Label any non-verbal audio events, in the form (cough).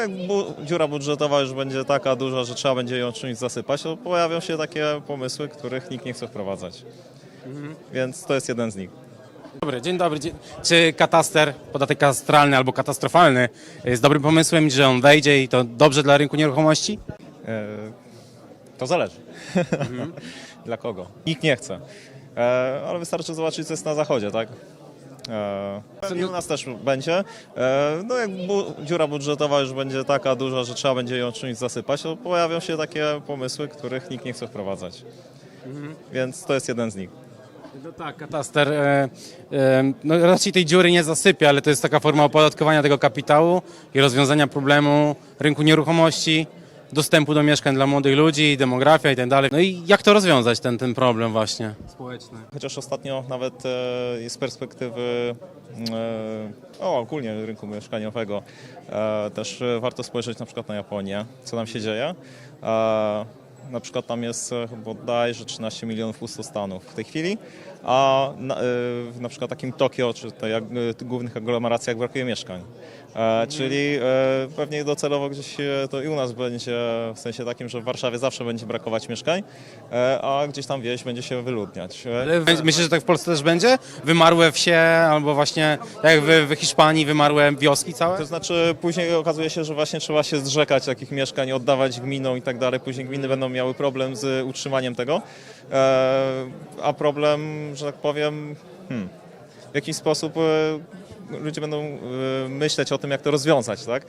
jak dziura budżetowa już będzie taka duża, że trzeba będzie ją czymś zasypać, to pojawią się takie pomysły, których nikt nie chce wprowadzać. Więc to jest jeden z nich. Dobry, dzień dobry. Dzień... Czy kataster, podatek katastralny albo katastrofalny jest dobrym pomysłem, że on wejdzie i to dobrze dla rynku nieruchomości? E, To zależy. (laughs) Dla kogo? Nikt nie chce. E, Ale wystarczy zobaczyć, co jest na zachodzie, tak? Pewnie u nas też będzie. E, No jak dziura budżetowa już będzie taka duża, że trzeba będzie ją czymś zasypać, to pojawią się takie pomysły, których nikt nie chce wprowadzać. Więc to jest jeden z nich. No tak, kataster e, e, no raczej tej dziury nie zasypia, ale to jest taka forma opodatkowania tego kapitału i rozwiązania problemu rynku nieruchomości, dostępu do mieszkań dla młodych ludzi, demografia i tak dalej. No i jak to rozwiązać, ten, ten problem właśnie społeczny? Chociaż ostatnio nawet e, z perspektywy e, o, ogólnie rynku mieszkaniowego e, też warto spojrzeć na przykład na Japonię, co tam się dzieje. E, na przykład tam jest e, bodajże 13 milionów pustostanów w tej chwili, a na, e, w na przykład takim Tokio, czy tej ag- e, tych głównych aglomeracjach brakuje mieszkań. E, czyli e, pewnie docelowo gdzieś e, to i u nas będzie w sensie takim, że w Warszawie zawsze będzie brakować mieszkań, a gdzieś tam wieś będzie się wyludniać. Myślę, że tak w Polsce też będzie? Wymarłe wsie albo właśnie tak jak w, w Hiszpanii wymarłe wioski całe? To znaczy później okazuje się, że właśnie trzeba się zrzekać takich mieszkań, oddawać gminom i tak dalej. Później gminy będą miały problem z utrzymaniem tego. A problem, że tak powiem, hmm, w jakiś sposób ludzie będą e, myśleć o tym, jak to rozwiązać, tak?